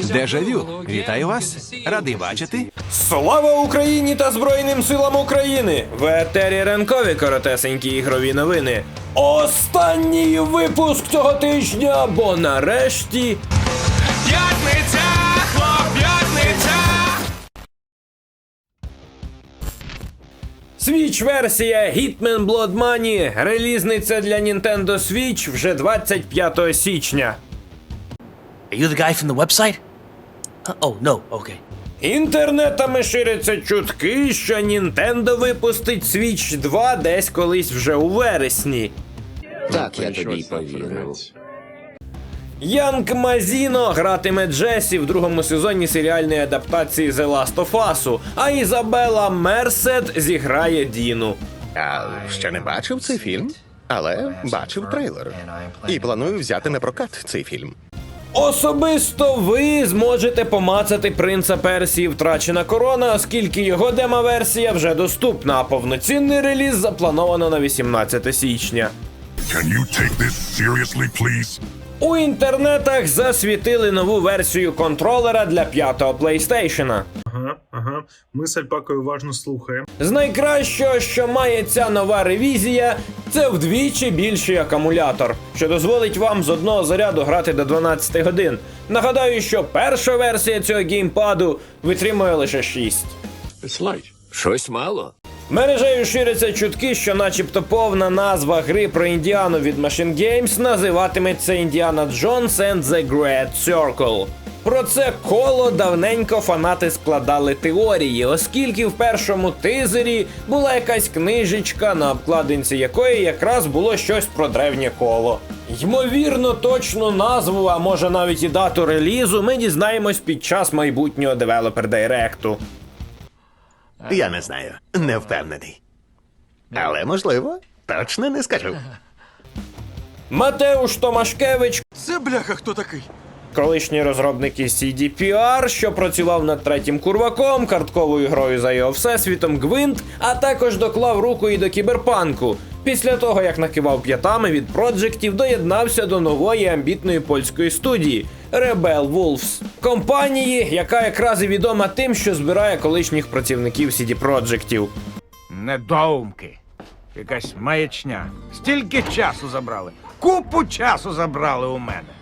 Дежавю, вітаю вас. Радий бачити. Слава Україні та Збройним силам України! В етері ранкові коротесенькі ігрові новини. Останній випуск цього тижня, бо нарешті П'ятниця, хлоп'ятниця! Switch версія Hitman Blood Money релізниця для Nintendo Switch вже 25 січня. Are you the guy from the website? Uh, oh, no, okay. Інтернетами ширяться чутки, що Nintendo випустить Switch 2 десь колись вже у вересні. Так, я тобі й повірив. Янг Мазіно гратиме Джесі в другому сезоні серіальної адаптації The Last of Us, а Ізабела Мерсед зіграє Діну. Я ще не бачив цей фільм, але бачив трейлер. І планую взяти на прокат цей фільм. Особисто ви зможете помацати принца Персії втрачена корона, оскільки його демо-версія вже доступна, а повноцінний реліз заплановано на 18 січня. Can you take this seriously, please? У інтернетах засвітили нову версію контролера для п'ятого PlayStation. Ага. Ми з Альпакою уважно слухаємо. З найкращого, що має ця нова ревізія, це вдвічі більший акумулятор, що дозволить вам з одного заряду грати до 12 годин. Нагадаю, що перша версія цього геймпаду витримує лише 6. Щось мало. Мережею ширяться чутки, що начебто повна назва гри про Індіану від Machine Games називатиметься Індіана Джонс and the Great Circle. Про це коло давненько фанати складали теорії, оскільки в першому тизері була якась книжечка, на обкладинці якої якраз було щось про древнє коло. Ймовірно, точну назву, а може навіть і дату релізу, ми дізнаємось під час майбутнього девелопер директу. Я не знаю, не впевнений. Але можливо, точно не скажу. Матеуш Томашкевич Це бляха, хто такий? Колишній розробник із CDPR, що працював над третім курваком, картковою грою за його всесвітом Гвинт, а також доклав руку і до кіберпанку. Після того, як накивав п'ятами від проджектів, доєднався до нової амбітної польської студії Rebel Wolves, компанії, яка якраз і відома тим, що збирає колишніх працівників CD Проджектів. Недоумки. Якась маячня. Стільки часу забрали. Купу часу забрали у мене.